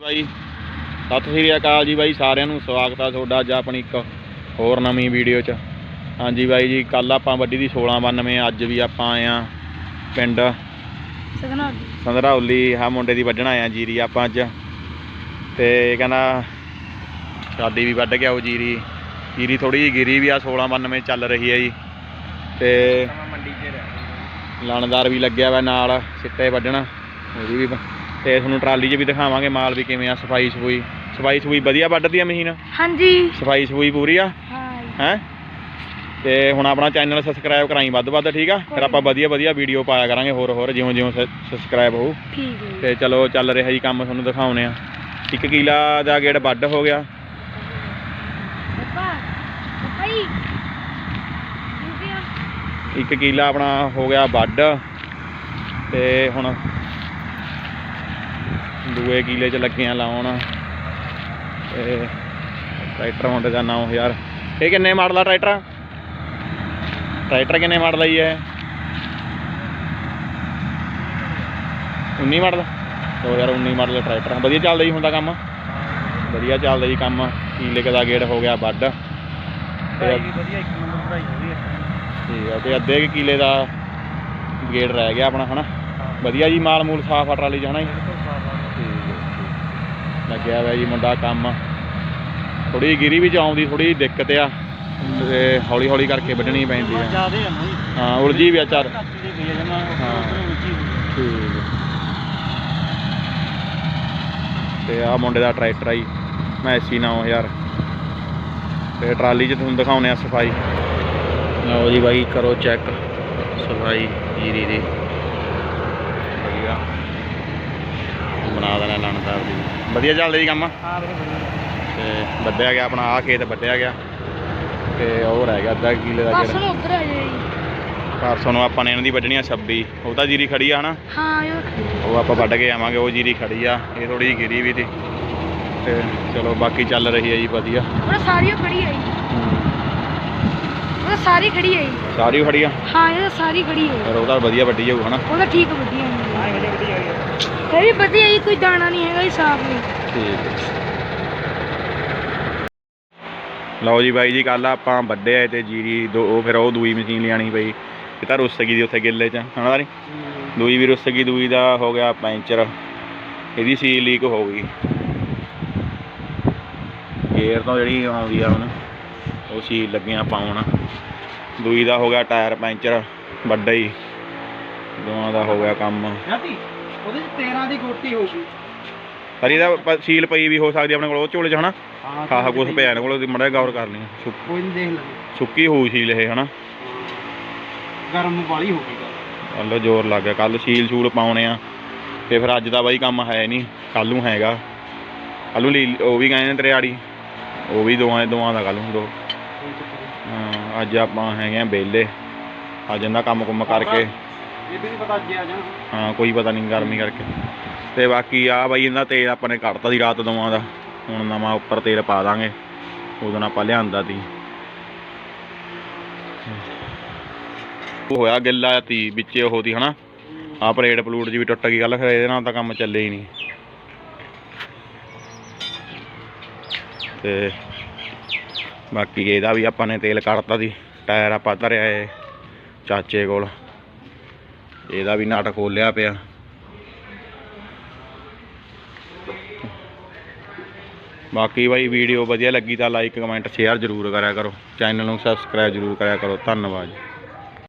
ਬਾਈ। ਸਤਿ ਸ੍ਰੀ ਅਕਾਲ ਜੀ ਬਾਈ ਸਾਰਿਆਂ ਨੂੰ ਸਵਾਗਤ ਆ ਤੁਹਾਡਾ ਅੱਜ ਆਪਣੀ ਇੱਕ ਹੋਰ ਨਵੀਂ ਵੀਡੀਓ 'ਚ। ਹਾਂਜੀ ਬਾਈ ਜੀ ਕੱਲ ਆਪਾਂ ਵੱਡੀ ਦੀ 1692 ਅੱਜ ਵੀ ਆਪਾਂ ਆਏ ਆ ਪਿੰਡ ਸੰਧਰੌਲੀ ਆ ਮੁੰਡੇ ਦੀ ਵੱਢਣ ਆਏ ਆ ਜੀਰੀ ਆਪਾਂ ਅੱਜ। ਤੇ ਕਹਿੰਦਾ ਸ਼ਾਦੀ ਵੀ ਵੱਢ ਗਿਆ ਉਹ ਜੀਰੀ। ਜੀਰੀ ਥੋੜੀ ਜਿਹੀ ਗਿਰੀ ਵੀ ਆ 1692 ਚੱਲ ਰਹੀ ਹੈ ਜੀ। ਤੇ ਲਾਣਦਾਰ ਵੀ ਲੱਗਿਆ ਵਾ ਨਾਲ ਸਿੱਟੇ ਵੱਢਣ। ਉਹਦੀ ਵੀ ਤੇ ਤੁਹਾਨੂੰ ਟਰਾਲੀ 'ਚ ਵੀ ਦਿਖਾਵਾਂਗੇ ਮਾਲ ਵੀ ਕਿਵੇਂ ਆ ਸਫ਼ਾਈ ਸਫੂਈ। ਸਫ਼ਾਈ ਸਫੂਈ ਵਧੀਆ ਵੱਢਦੀ ਆ ਮਸ਼ੀਨ? ਹਾਂਜੀ। ਸਫ਼ਾਈ ਸਫੂਈ ਪੂਰੀ ਆ? ਹਾਂ ਹੈ? ਤੇ ਹੁਣ ਆਪਣਾ ਚੈਨਲ ਸਬਸਕ੍ਰਾਈਬ ਕਰਾਈ ਵੱਧ ਵੱਧ ਠੀਕ ਆ? ਫਿਰ ਆਪਾਂ ਵਧੀਆ ਵਧੀਆ ਵੀਡੀਓ ਪਾਇਆ ਕਰਾਂਗੇ ਹੋਰ ਹੋਰ ਜਿਉਂ ਜਿਉਂ ਸਬਸਕ੍ਰਾਈਬ ਹੋਊ। ਠੀਕ ਹੈ ਤੇ ਚਲੋ ਚੱਲ ਰਿਹਾ ਜੀ ਕੰਮ ਤੁਹਾਨੂੰ ਦਿਖਾਉਨੇ ਆ। ਇੱਕ ਕਿਲਾ ਦਾ ਗੇੜ ਵੱਢ ਹੋ ਗਿਆ। ਇੱਕ ਕਿਲਾ ਆਪਣਾ ਹੋ ਗਿਆ ਵੱਢ। ਤੇ ਹੁਣ ਦੂਏ ਕਿਲੇ 'ਚ ਲੱਗੇ ਆ ਲਾਉਣ। ਤੇ ਟਰੈਕਟਰ ਹੁੰਦੇ ਦਾ 9000 ਇਹ ਕਿੰਨੇ ਮਾਡਲ ਆ ਟਰੈਕਟਰ? ਟਰੈਕਟਰ ਕਿੰਨੇ ਮਾਡਲ ਆ ਜੀ ਇਹ? 19 ਮਾਡਲ? 2019 ਮਾਡਲ ਟਰੈਕਟਰ ਵਧੀਆ ਚੱਲਦਾ ਜੀ ਹੁੰਦਾ ਕੰਮ। ਵਧੀਆ ਚੱਲਦਾ ਜੀ ਕੰਮ। ਕਿਲੇ ਦਾ ਗੇੜ ਹੋ ਗਿਆ ਵੱਢ। ਤੇ ਵਧੀਆ ਇੱਕ ਨੰਬਰ ਪੜਾਈ ਹੋ ਰਹੀ ਹੈ ਠੀਕ ਆ ਤੇ ਅੱਧੇ ਕਿਲੇ ਦਾ ਗੇੜ ਰਹਿ ਗਿਆ ਆਪਣਾ ਹਨਾ? ਵਧੀਆ ਜੀ ਮਾਲ ਮੂਲ ਸਾਫ਼ ਆ ਟਰਾਲੀ ਜਾਣਾ ਜੀ? ਲੱਗਿਆ ਹੋਇਆ ਜੀ ਮੁੰਡਾ ਕੰਮ। ਥੋੜੀ ਗਿਰੀ ਵਿੱਚ ਆਉਂਦੀ ਥੋੜੀ ਦਿੱਕਤ ਆ। ਤੇ ਹੌਲੀ ਹੌਲੀ ਕਰਕੇ ਵੱਢਣੀ ਪੈਂਦੀ ਆ। ਜਿਆਦੇ ਆ ਨਾ ਹਾਂ ਉਲਝੀ ਵੀ ਆ ਚਾਰ। ਹਾਂ। ਠੀਕ। ਤੇ ਆ ਮੁੰਡੇ ਦਾ ਟਰੈਕਟਰ ਆ ਜੀ ਮੈਸੀ 9000 ਤੇ ਟਰਾਲੀ 'ਚ ਤੁਹਾਨੂੰ ਦਿਖਾਉਨੇ ਆ ਸਫ਼ਾਈ। ਲਓ ਜੀ ਬਾਈ ਕਰੋ ਚੈੱਕ ਸਫ਼ਾਈ ਜੀਰੀ ਦੀ ਵਧੀਆ ਬਣਾ ਲਣਦਾਰ ਦੀ ਵਧੀਆ ਚੱਲਦਾ ਜੀ ਕੰਮ? ਹਾਂ ਵੀਰੇ ਵਧੀਆ। ਤੇ ਵੱਢਿਆ ਗਿਆ ਆਪਣਾ ਆ ਖੇਤ ਵੱਢਿਆ ਗਿਆ। ਤੇ ਉਹ ਰਹਿ ਗਿਆ ਅੱਧਾ ਕਿਲੇ ਦਾ ਜਿਹੜਾ ਨੂੰ ਉੱਧਰ ਆ ਜਾਈ ਪਰਸੋਂ ਨੂੰ ਆਪਾਂ ਨੇ ਇਹਨਾਂ ਦੀ ਵੱਢਣੀ ਆ 26 ਉਹ ਤਾਂ ਜੀਰੀ ਖੜੀ ਆ ਹਨਾ? ਹਾਂ ਇਹ ਉਹ ਆਪਾਂ ਵੱਢ ਕੇ ਆਵਾਂਗੇ ਉਹ ਜੀਰੀ ਖੜੀ ਆ। ਇਹ ਥੋੜੀ ਜਿਹੀ ਗਿਰੀ ਵੀ ਤੀ ਤੇ ਚਲੋ ਬਾਕੀ ਚੱਲ ਰਹੀ ਹੈ ਜੀ ਵਧੀਆ। ਉਹ ਸਾਰੀ ਖੜੀ ਆਈ ਉਹ ਸਾਰੀ ਖੜੀ ਆਈ ਸਾਰੀ ਖੜੀ ਆ? ਹਾਂ ਇਹ ਤਾਂ ਸਾਰੀ ਖੜੀ ਆਈ ਫਿਰ ਉਹ ਤਾਂ ਵਧੀਆ ਵੱਢੀ ਜਾਊ ਹਨਾ? ਉਹ ਤਾਂ ਠੀਕ ਵਧੀਆ ਹਾਂ ਇਹ ਵਧੀਆ ਵਧੀਆ ਇਹ ਵੀ ਵਧੀਆ ਹੀ ਕੋਈ ਦਾਣਾ ਨਹੀਂ ਹੈਗਾ ਹੀ ਸਾਫ਼ ਨਹੀਂ। ਠੀਕ ਹੈ। ਲਓ ਜੀ ਬਾਈ ਜੀ ਕੱਲ ਆਪਾਂ ਵੱਢੇ ਆਏ ਤੇ ਜੀਰੀ ਦੋ ਉਹ ਫਿਰ ਉਹ ਦੂਈ ਮਸ਼ੀਨ ਲਿਆਣੀ ਪਈ। ਇਹ ਤਾਂ ਰੁੱਸ ਗਈ ਦੀ ਉੱਥੇ ਗਿੱਲੇ 'ਚ ਹਨਾ ਨਹੀਂ ਦੂਈ ਵੀ ਰੁੱਸ ਗਈ ਦੂਈ ਦਾ ਹੋ ਗਿਆ ਪੈਂਚਰ। ਇਹਦੀ ਸੀਲ ਲੀਕ ਹੋ ਗਈ। ਗੇਅਰ ਤੋਂ ਜਿਹੜੀ ਆਉਂਦੀ ਆ ਹੁਣ ਉਹ ਸੀਲ ਲੱਗੀਆਂ ਪਾਉਣ ਦੂਈ ਦਾ ਹੋ ਗਿਆ ਟਾਇਰ ਪੈਂਚਰ ਵੱਡਾ ਹੀ। ਦੋਵਾਂ ਦਾ ਹੋ ਗਿਆ ਕੰਮ। ਉਹਦੇ ਚ 13 ਦੀ ਗੋਟੀ ਹੋਊਗੀ। ਪਰ ਇਹਦਾ ਪ- ਸੀਲ ਪਈ ਵੀ ਹੋ ਸਕਦੀ ਆਪਣੇ ਕੋਲ ਉਹ ਝੋਲੇ 'ਚ ਹਨਾ? ਹਾਂ ਹਾਂ ਹਾਂ ਕੁਛ ਪਿਆ ਇਹਨਾਂ ਕੋਲ ਮੜਾ ਗੌਰ ਕਰ ਲਈ ਸੁੱਕ- ਕੋਈ ਨਹੀਂ ਦੇਖ ਲੈ ਸੁੱਕੀ ਹੋਊ ਸੀਲ ਇਹ ਹਨਾ? ਗਰਮ ਵਾਲੀ ਹੋਊਗੀ ਕੱਲ ਜ਼ੋਰ ਲੱਗ ਗਿਆ। ਕੱਲ ਸੀਲ ਸੂਲ ਪਾਉਣੇ ਆ। ਤੇ ਫਿਰ ਅੱਜ ਦਾ ਬਾਈ ਕੰਮ ਹੈ ਨਹੀਂ ਕੱਲ ਨੂੰ ਹੈਗਾ। ਕੱਲ ਨੂੰ ਲੀ- ਉਹ ਵੀ ਗਏ ਨੇ ਤੇਰੇ ਉਹ ਵੀ ਦੋਵਾਂ ਦੋਵਾਂ ਦਾ ਕੱਲ ਨੂੰ ਦੋ। ਹਾਂ, ਅੱਜ ਆਪਾਂ ਹੈਗੇ ਆ ਵਿਹਲੇ। ਅੱਜ ਇਹਦਾ ਕੰਮ ਕੁੰਮ ਕਰਕੇ। ਇਹ ਵੀ ਨਹੀਂ ਪਤਾ ਅੱਜ ਆ ਜਾਣਾ। ਹਾਂ ਕੋਈ ਪਤਾ ਨਹੀਂ ਗਰਮੀ ਕਰਕੇ। ਤੇ ਬਾਕੀ ਆ ਬਾਈ ਇਹਦਾ ਤੇਲ ਆਪਾਂ ਨੇ ਕੱਢਤਾ ਸੀ ਰਾਤ ਦੋਵਾਂ ਦਾ। ਹੁਣ ਨਵਾਂ ਉੱਪਰ ਤੇਲ ਪਾ ਦਾਂਗੇ। ਉਦੋਂ ਆਪਾਂ ਲਿਆਂਦਾ ਉਹ ਹੋਇਆ ਗਿੱਲਾ ਤੀ ਵਿੱਚੇ ਉਹ ਤੀ ਹਨਾ? ਆ ਪਲੇਟ ਪਲੂਟ ਜੀ ਵੀ ਟੁੱਟ ਗਈ ਗੱਲ ਫਿਰ ਇਹਦੇ ਨਾਲ ਤਾਂ ਕੰਮ ਚੱਲੇ ਹੀ ਨਹੀਂ ਤੇ ਬਾਕੀ ਇਹਦਾ ਵੀ ਆਪਾਂ ਨੇ ਤੇਲ ਕੱਢਤਾ ਸੀ। ਟਾਇਰ ਆਪਾਂ ਧਰਿਆ ਏ ਚਾਚੇ ਕੋਲ। ਇਹਦਾ ਵੀ ਨਾਟਕ ਖੋਲਿਆ ਪਿਆ। ਬਾਕੀ ਬਾਈ ਵੀਡੀਓ ਵਧੀਆ ਲੱਗੀ ਤਾਂ ਲਾਈਕ ਕਮੈਂਟ ਸ਼ੇਅਰ ਜ਼ਰੂਰ ਕਰਿਆ ਕਰੋ। ਚੈਨਲ ਨੂੰ ਸਬਸਕ੍ਰਾਈਬ ਜ਼ਰੂਰ ਕਰਿਆ ਕਰੋ। ਧੰਨਵਾਦ।